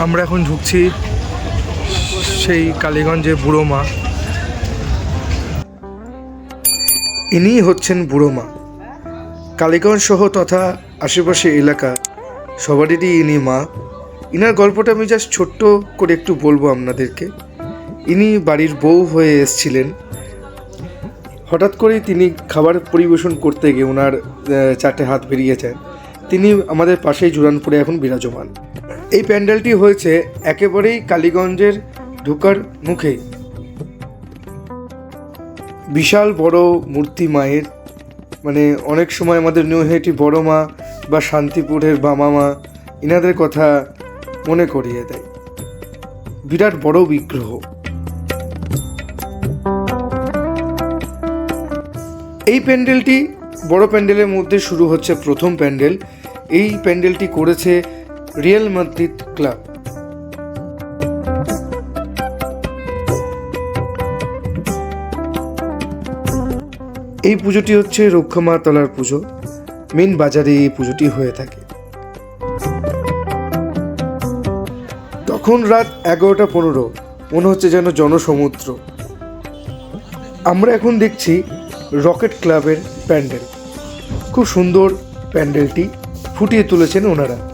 আমরা এখন ঢুকছি সেই কালীগঞ্জে বুড়ো মা। ইনিই হচ্ছেন বুড়ো মা। কালীগঞ্জ সহ তথা আশেপাশে এলাকা সবারই ইনি মা। ইনার গল্পটা আমি জাস্ট ছোট্ট করে একটু বলব আপনাদেরকে। ইনি বাড়ির বউ হয়ে এসছিলেন। হঠাৎ করেই তিনি খাবার পরিবেশন করতে গিয়ে ওনার চারটে হাত বেরিয়ে তিনি আমাদের পাশেই জুরানপুরে এখন বিরাজমান। এই প্যান্ডেলটি হয়েছে একেবারেই কালীগঞ্জের ঢোকার মুখে। বিশাল বড় মূর্তি মায়ের মানে অনেক সময় আমাদের নৈহাটি বড় মা বা শান্তিপুরের বামা মা ইনাদের কথা মনে করিয়ে দেয়। বিরাট বড় বিগ্রহ। এই প্যান্ডেলটি বড় প্যান্ডেলের মধ্যে শুরু হচ্ছে প্রথম প্যান্ডেল। এই প্যান্ডেলটি করেছে রিয়েল মাদ্রিদ ক্লাব। এই পুজোটি হচ্ছে রক্ষমা তলার পুজো। মেন বাজারে এই পুজোটি হয়ে থাকে। তখন রাত এগারোটা পনেরো, মনে হচ্ছে যেন জনসমুদ্র। আমরা এখন দেখছি রকেট ক্লাবের প্যান্ডেল। খুব সুন্দর প্যান্ডেলটি ফুটিয়ে তুলেছেন ওনারা।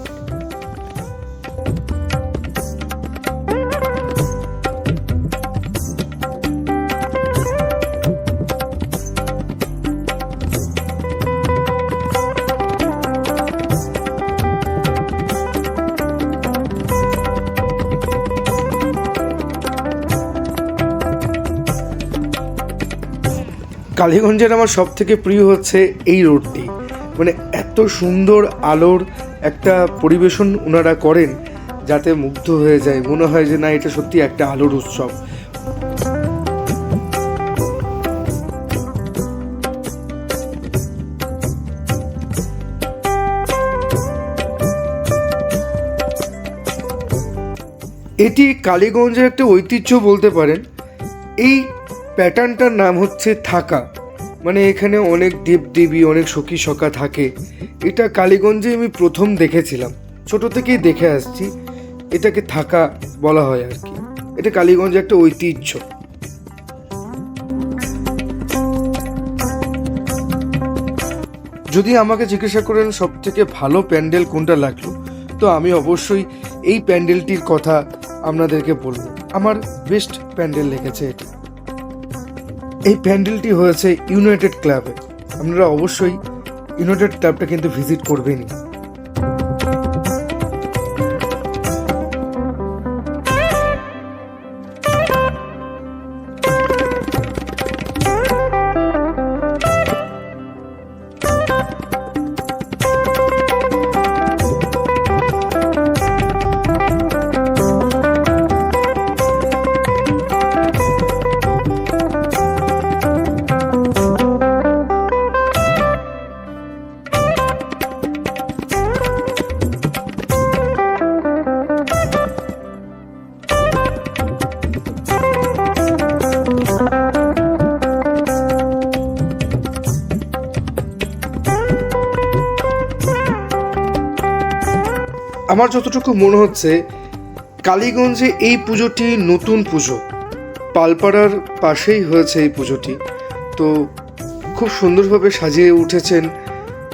কালীগঞ্জের আমার সব থেকে প্রিয় হচ্ছে এই রোডটি। মানে এত সুন্দর আলোর একটা পরিবেশন ওনারা করেন যাতে মুগ্ধ হয়ে যায়। মনে হয় যে না, এটা সত্যি একটা আলোর উৎসব। এটি কালীগঞ্জের একটা ঐতিহ্য বলতে পারেন। এই প্যাটার্নটার নাম হচ্ছে থাকা। মানে এখানে অনেক দেবদেবী, অনেক সখী সখা থাকে। এটা কালীগঞ্জে আমি প্রথম দেখেছিলাম। ছোট থেকেই দেখে আসছি। এটাকে থাকা বলা হয় আর কি। এটা কালীগঞ্জে একটা ঐতিহ্য। যদি আমাকে জিজ্ঞাসা করেন সব থেকে ভালো প্যান্ডেল কোনটা লাগল, তো আমি অবশ্যই এই প্যান্ডেলটির কথা আপনাদেরকে বলব। আমার বেস্ট প্যান্ডেল লেগেছে এটা। এই প্যান্ডেলটি হয়েছে ইউনাইটেড ক্লাবে। আপনারা অবশ্যই ইউনাইটেড ক্লাবটা কিন্তু ভিজিট করবেনই। আমার যতটুকু মনে হচ্ছে, কালীগঞ্জে এই পুজোটি নতুন পুজো। পালপাড়ার পাশেই হয়েছে এই পুজোটি। তো খুব সুন্দরভাবে সাজিয়ে উঠেছেন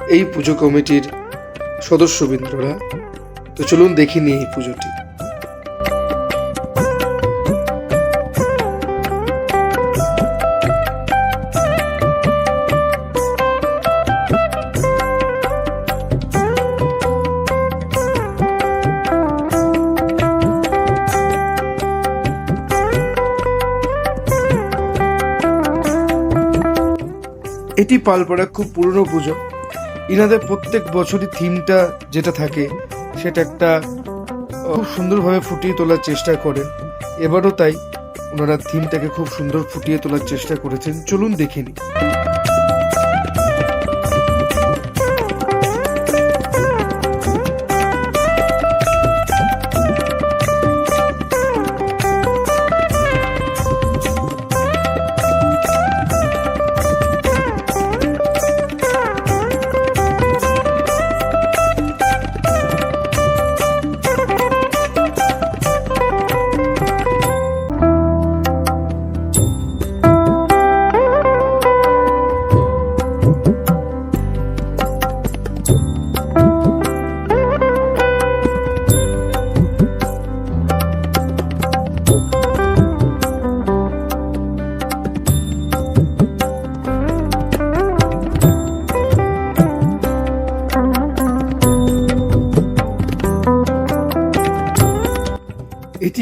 এই পুজো কমিটির সদস্যবৃন্দরা। তো চলুন দেখিনি এই পুজোটি। এটি পালপাড়া খুব পুরনো পুজো। ইনাদের প্রত্যেক বছরই থিমটা যেটা থাকে, সেটা একটা খুব সুন্দরভাবে ফুটিয়ে তোলার চেষ্টা করেন। এবারও তাই, ওনারা থিমটাকে খুব সুন্দর ফুটিয়ে তোলার চেষ্টা করেছেন। চলুন দেখে নিই।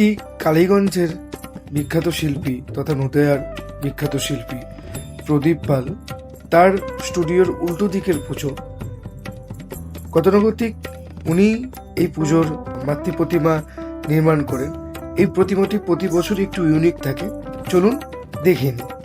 এটি কালীগঞ্জের বিখ্যাত শিল্পী তথা নদিয়ার বিখ্যাত শিল্পী প্রদীপ পাল। তার স্টুডিওর উল্টো দিকের পুজো। গতানুগতিক উনি এই পুজোর মাতৃ প্রতিমা নির্মাণ করেন। এই প্রতিমাটি প্রতি বছর একটু ইউনিক থাকে। চলুন দেখে নিই।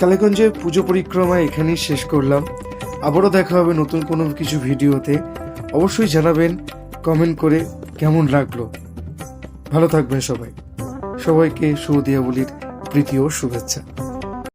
কালীগঞ্জে পুজো পরিক্রমা এখানেই শেষ করলাম। আবারও দেখা হবে নতুন কোনো কিছু ভিডিওতে। অবশ্যই জানাবেন কমেন্ট করে কেমন লাগল। ভালো থাকবেন সবাই। সবাইকে সুদিয়াবলির প্রীতি ও শুভেচ্ছা।